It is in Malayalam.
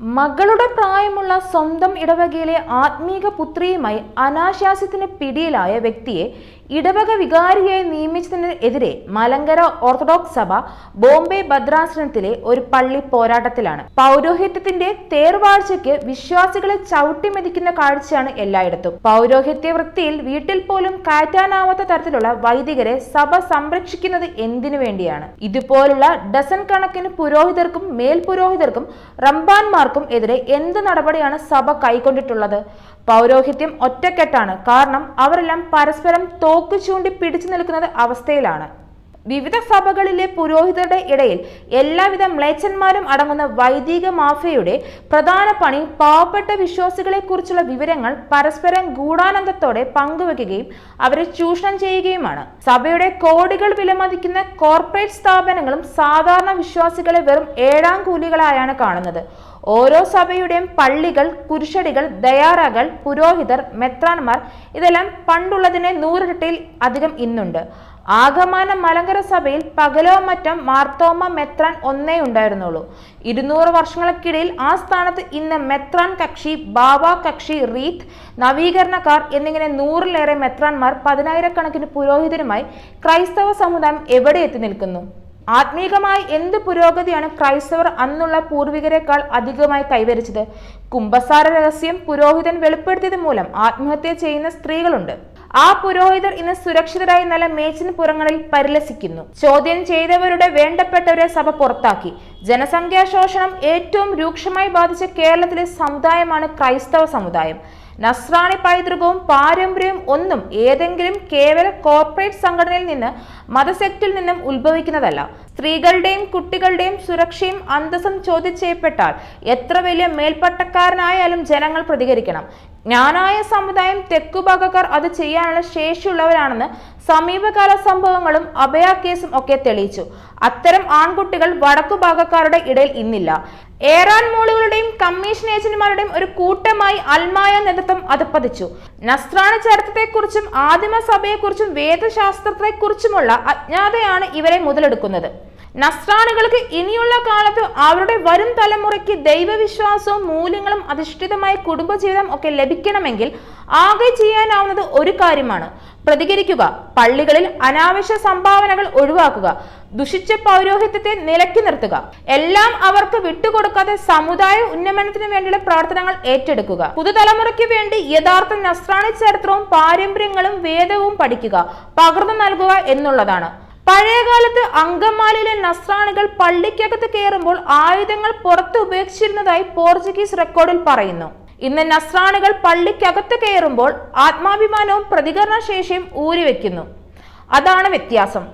മകളുടെ പ്രായമുള്ള സ്വന്തം ഇടവകയിലെ ആത്മീക പുത്രിയുമായി അനാശാസ്യത്തിന് പിടിയിലായ വ്യക്തിയെ ഇടവക വികാരിയായി നിയമിച്ചതിനെതിരെ മലങ്കര ഓർത്തഡോക്സ് സഭ ബോംബെ ഭദ്രാസനത്തിലെ ഒരു പള്ളി പോരാട്ടത്തിലാണ്. പൗരോഹിത്യത്തിന്റെ തേർവാഴ്ചയ്ക്ക് വിശ്വാസികളെ ചവിട്ടിമെതിക്കുന്ന കാഴ്ചയാണ് എല്ലായിടത്തും. പൗരോഹിത്യ വൃത്തിയിൽ വീട്ടിൽ പോലും കയറ്റാനാവാത്ത തരത്തിലുള്ള വൈദികരെ സഭ സംരക്ഷിക്കുന്നത് എന്തിനു വേണ്ടിയാണ്? ഇതുപോലുള്ള ഡസൻ കണക്കിന് പുരോഹിതർക്കും മേൽപുരോഹിതർക്കും റംബാൻമാർക്കും എതിരെ എന്ത് നടപടിയാണ് സഭ കൈക്കൊണ്ടിട്ടുള്ളത്? പൗരോഹിത്യം ഒറ്റക്കെട്ടാണ്. കാരണം അവരെല്ലാം പരസ്പരം തോക്ക് ചൂണ്ടി പിടിച്ചു നിൽക്കുന്നത് അവസ്ഥയിലാണ്. വിവിധ സഭകളിലെ പുരോഹിതരുടെ ഇടയിൽ എല്ലാവിധ മ്ലേച്ഛന്മാരും അടങ്ങുന്ന വൈദിക മാഫിയയുടെ പ്രധാന പണി പാവപ്പെട്ട വിശ്വാസികളെ കുറിച്ചുള്ള വിവരങ്ങൾ പരസ്പരം ഗൂഢാനന്ദത്തോടെ പങ്കുവെക്കുകയും അവരെ ചൂഷണം ചെയ്യുകയുമാണ്. സഭയുടെ കോടികൾ വിലമതിക്കുന്ന കോർപ്പറേറ്റ് സ്ഥാപനങ്ങളും സാധാരണ വിശ്വാസികളെ വെറും ഏഴാം കൂലികളായാണ് കാണുന്നത്. ഓരോ സഭയുടെയും പള്ളികൾ കുരിശടികൾ ദയാറകൾ പുരോഹിതർ മെത്രാന്മാർ ഇതെല്ലാം പണ്ടുള്ളതിനെ നൂറിരട്ടിയിൽ അധികം ഇന്നുണ്ട്. ആഗമാന മലങ്കര സഭയിൽ പകലോ മറ്റം മാർത്തോമ മെത്രാൻ ഒന്നേ ഉണ്ടായിരുന്നുള്ളൂ. ഇരുന്നൂറ് വർഷങ്ങൾക്കിടയിൽ ആ സ്ഥാനത്ത് ഇന്ന് മെത്രാൻ കക്ഷി ബാബ കക്ഷി റീത്ത് നവീകരണക്കാർ എന്നിങ്ങനെ നൂറിലേറെ മെത്രാൻമാർ പതിനായിരക്കണക്കിന് പുരോഹിതരുമായി ക്രൈസ്തവ സമുദായം എവിടെ എത്തി നിൽക്കുന്നു? ആത്മീകമായി എന്ത് പുരോഗതിയാണ് ക്രൈസ്തവർ അന്നുള്ള പൂർവികരെക്കാൾ അധികമായി കൈവരിച്ചത്? കുംഭസാര രഹസ്യം പുരോഹിതൻ വെളിപ്പെടുത്തിയത് മൂലം ആത്മഹത്യ ചെയ്യുന്ന സ്ത്രീകളുണ്ട്. ആ പുരോഹിതർ ഇന്ന് സുരക്ഷിതരായി നല്ല മേച്ചിന് പുറങ്ങളിൽ പരിലസിക്കുന്നു. ചോദ്യം ചെയ്തവരുടെ വേണ്ടപ്പെട്ടവരെ സഭ പുറത്താക്കി. ജനസംഖ്യാ ശോഷണം ഏറ്റവും രൂക്ഷമായി ബാധിച്ച കേരളത്തിലെ സമുദായമാണ് ക്രൈസ്തവ സമുദായം. നസ്രാണി പൈതൃകവും പാരമ്പര്യവും ഒന്നും ഏതെങ്കിലും കേവല കോർപ്പറേറ്റ് സംഘടനയിൽ നിന്ന് മതസെക്റ്റിൽ നിന്നും ഉത്ഭവിക്കുന്നതല്ല. സ്ത്രീകളുടെയും കുട്ടികളുടെയും സുരക്ഷയും അന്തസ്സും ചോദ്യം ചെയ്യപ്പെട്ടാൽ എത്ര വലിയ മേൽപ്പട്ടക്കാരനായാലും ജനങ്ങൾ പ്രതികരിക്കണം. ജ്ഞാനായ സമുദായം തെക്കുഭാഗക്കാർ അത് ചെയ്യാനുള്ള ശേഷിയുള്ളവരാണെന്ന് സമീപകാല സംഭവങ്ങളും അഭയ കേസും ഒക്കെ തെളിയിച്ചു. അത്തരം ആൺകുട്ടികൾ വടക്കു ഭാഗക്കാരുടെ ഇടയിൽ ഇന്നില്ല. ഏറാൻ മോളുകളുടെയും കമ്മീഷൻ ഏജന്റുമാരുടെയും ഒരു കൂട്ടമായി അൽമായ നേതൃത്വം അത് പതിച്ചു. നസ്രാണ ചരിത്രത്തെക്കുറിച്ചും ആദിമ സഭയെക്കുറിച്ചും വേദശാസ്ത്രത്തെക്കുറിച്ചുമുള്ള അജ്ഞാതയാണ് ഇവരെ മുതലെടുക്കുന്നത്. നസ്രാണികൾക്ക് ഇനിയുള്ള കാലത്ത് അവരുടെ വരും തലമുറയ്ക്ക് ദൈവവിശ്വാസവും മൂല്യങ്ങളും അധിഷ്ഠിതമായ കുടുംബജീവിതം ഒക്കെ ലഭിക്കണമെങ്കിൽ ആകെ ചെയ്യാനാവുന്നത് ഒരു കാര്യമാണ്. പ്രതികരിക്കുക പള്ളികളിൽ അനാവശ്യ സംഭാവനകൾ ഒഴിവാക്കുക ദുഷിച്ച പൗരോഹിത്യത്തെ നിലക്കി നിർത്തുക എല്ലാം അവർക്ക് വിട്ടുകൊടുക്കാതെ സമുദായ ഉന്നമനത്തിന് വേണ്ടിയുള്ള പ്രവർത്തനങ്ങൾ ഏറ്റെടുക്കുക പുതുതലമുറയ്ക്ക് വേണ്ടി യഥാർത്ഥ നസ്രാണി ചരിത്രവും പാരമ്പര്യങ്ങളും വേദവും പഠിക്കുക പകർന്നു നൽകുക എന്നുള്ളതാണ്. പഴയകാലത്ത് അങ്കമാലിയിലെ നസ്രാണികൾ പള്ളിക്കകത്ത് കയറുമ്പോൾ ആയുധങ്ങൾ പുറത്ത് ഉപേക്ഷിച്ചിരുന്നതായി പോർച്ചുഗീസ് റെക്കോർഡിൽ പറയുന്നു. ഇന്ന് നസ്രാണികൾ പള്ളിക്കകത്ത് കയറുമ്പോൾ ആത്മാഭിമാനവും പ്രതികരണശേഷിയും ഊരിവെക്കുന്നു. അതാണ് വ്യത്യാസം.